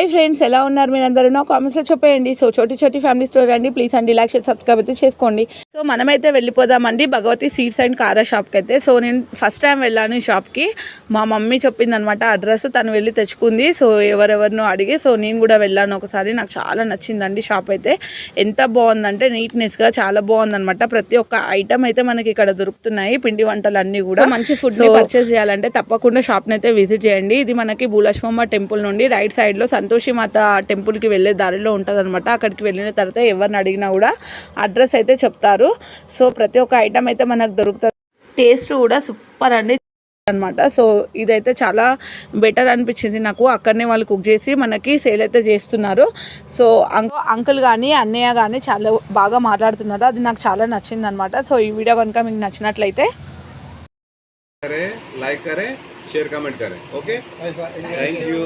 Hi friends ఎలా ఉన్నారు మీరందరూ? నా కామెంట్స్లో చెప్పేయండి. సో చోటి చోటి ఫ్యామిలీ స్టోర్ అండి ప్లీజ్ అండి లైక్ షేర్ సబ్స్క్రైబ్ అయితే చేసుకోండి. సో మనమైతే వెళ్ళిపోదామండి భగవతి సీట్స్ అండ్ కారా షాప్కి అయితే. సో నేను ఫస్ట్ టైం వెళ్ళాను ఈ షాప్కి మా మమ్మీ చెప్పింది అనమాట అడ్రస్ తను వెళ్ళి తెచ్చుకుంది. సో ఎవరెవరినో అడిగి సో నేను కూడా వెళ్ళాను ఒకసారి. నాకు చాలా నచ్చిందండి షాప్ అయితే. ఎంత బాగుందంటే నీట్నెస్గా చాలా బాగుందన్నమాట. ప్రతి ఒక్క ఐటమ్ అయితే మనకి ఇక్కడ దొరుకుతున్నాయి పిండి వంటలు అన్నీ కూడా మంచి ఫుడ్ పర్చేస్ చేయాలంటే తప్పకుండా షాప్ని అయితే విజిట్ చేయండి. ఇది మనకి భూలక్ష్మమ్మ టెంపుల్ నుండి రైట్ సైడ్లో సంతోషి మాత టెంపుల్కి వెళ్ళే దారిలో ఉంటుందన్నమాట. అక్కడికి వెళ్ళిన తర్వాత ఎవరిని అడిగినా కూడా అడ్రస్ అయితే చెప్తారు. సో ప్రతి ఒక్క ఐటమ్ అయితే మనకు దొరుకుతుంది. టేస్ట్ కూడా సూపర్ అండి అనమాట సో ఇదైతే చాలా బెటర్ అనిపించింది నాకు. అక్కడనే వాళ్ళు కుక్ చేసి మనకి సేల్ అయితే చేస్తున్నారు. సో అంకుల్ కానీ అన్నయ్య కానీ చాలా బాగా మాట్లాడుతున్నారు. అది నాకు చాలా నచ్చింది అనమాట సో ఈ వీడియో కనుక మీకు నచ్చినట్లయితే like Kare share Kare. Okay? Thank you